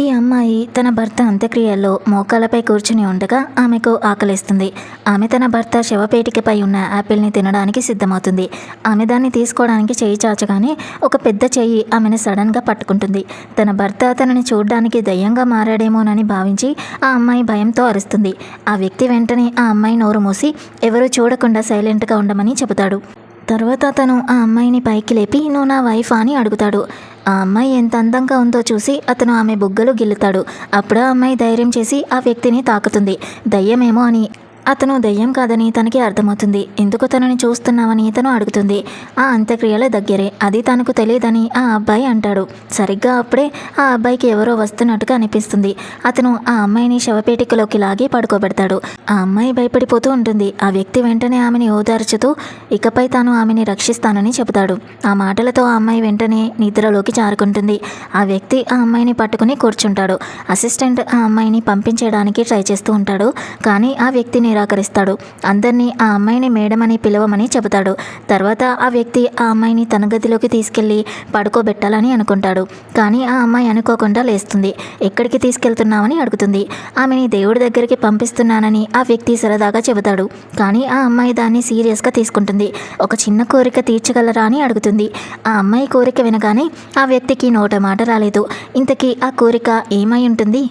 ఈ అమ్మాయి తన భర్త అంత్యక్రియల్లో మోకాలపై కూర్చుని ఉండగా ఆమెకు ఆకలిస్తుంది. ఆమె తన భర్త శవపేటికపై ఉన్న యాపిల్ని తినడానికి సిద్ధమవుతుంది. ఆమె దాన్ని తీసుకోవడానికి చేయి చాచగానే ఒక పెద్ద చెయ్యి ఆమెను సడన్గా పట్టుకుంటుంది. తన భర్త తనని చూడడానికి దయ్యంగా మారాడేమోనని భావించి ఆ అమ్మాయి భయంతో అరుస్తుంది. ఆ వ్యక్తి వెంటనే ఆ అమ్మాయి నోరు మూసి ఎవరూ చూడకుండా సైలెంట్గా ఉండమని చెబుతాడు. తర్వాత అతను ఆ అమ్మాయిని పైకి లేపి నువ్వు నా వైఫ్? అని అడుగుతాడు. ఆ అమ్మాయి ఎంత అందంగా ఉందో చూసి అతను ఆమె బుగ్గలు గిల్లుతాడు. అప్పుడు ఆ అమ్మాయి ధైర్యం చేసి ఆ వ్యక్తిని తాకుతుంది. దయ్యమేమో అని అతను దయ్యం కాదని తనకి అర్థమవుతుంది. ఎందుకు తనని చూస్తున్నావని తను అడుగుతుంది. ఆ అంత్యక్రియల దగ్గరే. అది తనకు తెలియదని ఆ అబ్బాయి అంటాడు. సరిగ్గా అప్పుడే ఆ అబ్బాయికి ఎవరో వస్తున్నట్టుగా అనిపిస్తుంది. అతను ఆ అమ్మాయిని శవపేటికలోకి లాగి పడుకోబెడతాడు. ఆ అమ్మాయి భయపడిపోతూ ఉంటుంది. ఆ వ్యక్తి వెంటనే ఆమెని ఓదార్చుతూ ఇకపై తాను ఆమెని రక్షిస్తానని చెబుతాడు. ఆ మాటలతో ఆ అమ్మాయి వెంటనే నిద్రలోకి జారుకుంటుంది. ఆ వ్యక్తి ఆ అమ్మాయిని పట్టుకుని కూర్చుంటాడు. అసిస్టెంట్ ఆ అమ్మాయిని పంపించడానికి ట్రై చేస్తూ ఉంటాడు. కానీ ఆ వ్యక్తిని నిరాకరిస్తాడు. అందరినీ ఆ అమ్మాయిని మేడం అని పిలవమని చెబుతాడు. తర్వాత ఆ వ్యక్తి ఆ అమ్మాయిని తన గదిలోకి తీసుకెళ్ళి పడుకోబెట్టాలని అనుకుంటాడు. కానీ ఆ అమ్మాయి అనుకోకుండా లేస్తుంది. ఎక్కడికి తీసుకెళ్తున్నామని అడుగుతుంది. ఆమెని దేవుడి దగ్గరికి పంపిస్తున్నానని ఆ వ్యక్తి సరదాగా చెబుతాడు. కానీ ఆ అమ్మాయి దాన్ని సీరియస్గా తీసుకుంటుంది. ఒక చిన్న కోరిక తీర్చగలరా అని అడుగుతుంది. ఆ అమ్మాయి కోరిక వినగానే ఆ వ్యక్తికి నోట మాట రాలేదు. ఇంతకీ ఆ కోరిక ఏమై ఉంటుంది?